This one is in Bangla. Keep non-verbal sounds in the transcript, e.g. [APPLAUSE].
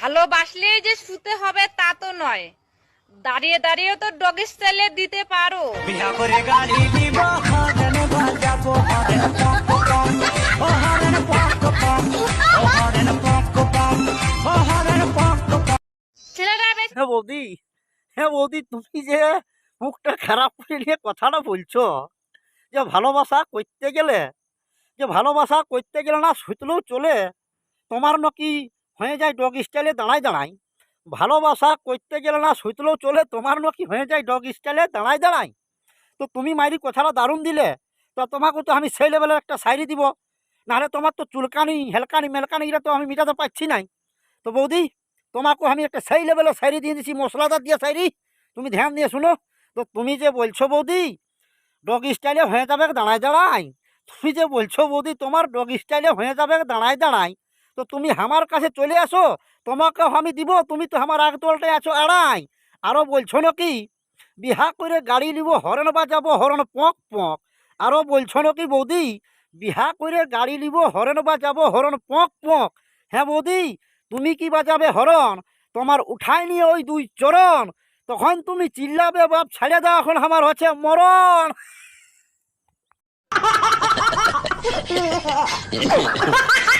ভালোবাসলেই যে শুতে হবে তা তো নয়। দাঁড়িয়ে দাঁড়িয়ে তো ডগি স্টাইলে দিতে পারো। হ্যাঁ বৌদি হ্যাঁ বৌদি তুমি যে মুখটা খারাপ করে নিয়ে কথাটা বলছো যে ভালোবাসা করতে গেলে যে ভালোবাসা করতে গেলে না সুতলেও চলে তোমার নাকি হয়ে যায় ডগ স্টাইলে দাঁড়ায় দাঁড়ায় ভালোবাসা করতে গেলে না সুতলেও চলে, তোমার নাকি হয়ে যায় ডগ স্টাইলে দাঁড়ায় দাঁড়ায় তো তুমি মাইরি কথাটা দারুণ দিলে, তো তোমাকে তো আমি সেই লেভেলের একটা শায়রি দিব। নাহলে তোমার তো চুলকানি, হেলকানি, মেলকানি, এটা তো আমি মিটাতে পারছি নাই। তো বৌদি তোমাকে আমি একটা সেই লেভেলের শায়রি দিয়ে দিছি, মশলাদার দিয়ে শায়রি তুমি ধ্যান দিয়ে শুনো। তো তুমি যে বলছো বৌদি, ডগ স্টাইলে হয়ে যাবে দাঁড়ায় দাঁড়ায় তুমি যে বলছো বৌদি, তোমার ডগ স্টাইলে হয়ে যাবে দাঁড়ায় দাঁড়ায় তো তুমি আমার কাছে চলে আসো তোমাকে আমি দিব, তুমি তো আমার আগ তলটায় আছো আড়াই। আরও বলছো নাকি? বিহা করে গাড়ি নিব হরণ বাজাবো হরণ পঁক পঁক। আরও বলছো নাকি বৌদি? বিহা করে গাড়ি নিব হরণ বাজাবো হরণ পঁক পঁক। হ্যাঁ বৌদি, তুমি কি বাজাবে হরণ তোমার উঠাই নিয়ে ওই দুই চরণ তখন তুমি চিল্লাবে, বাপ ছেড়ে দাও, এখন আমার হচ্ছে মরণ। [LAUGHS]